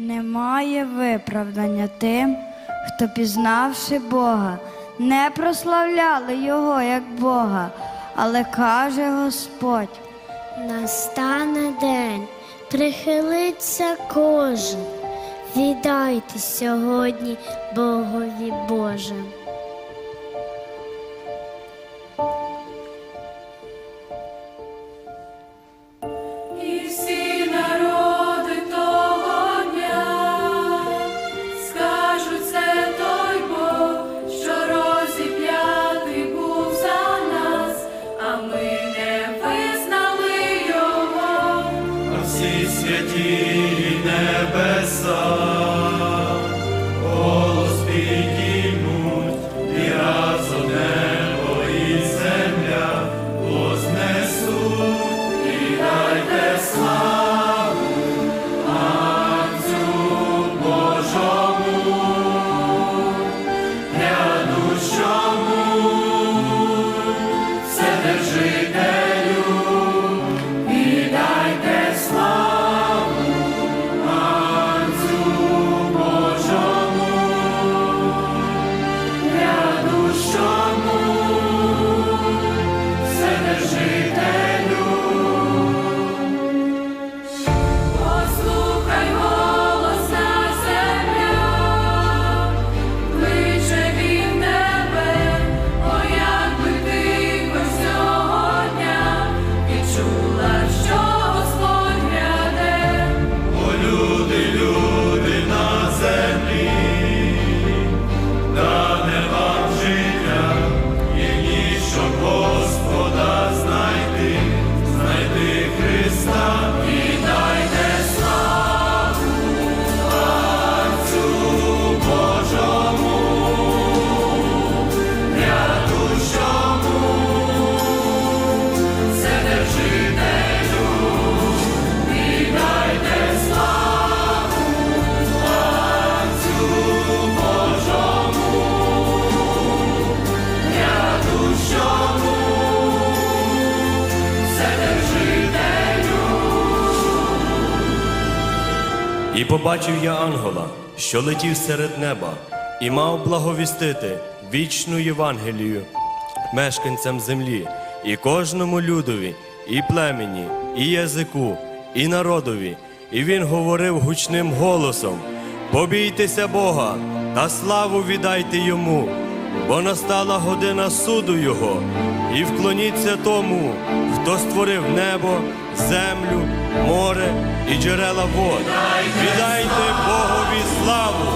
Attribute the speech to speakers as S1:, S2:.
S1: Немає виправдання тим, хто, пізнавши Бога, не прославляли Його як Бога, але каже Господь.
S2: Настане день, прихилиться кожен. Віддайте сьогодні Богові Боже.
S3: Святі небеса,
S4: побачив я ангела, що летів серед неба, і мав благовістити вічну Євангелію мешканцям землі, і кожному людові, і племені, і язику, і народові. І він говорив гучним голосом: Побійтеся Бога та славу віддайте йому, бо настала година суду Його, і вклоніться тому, хто створив небо, землю, море і джерела вод. Віддайте Богові славу,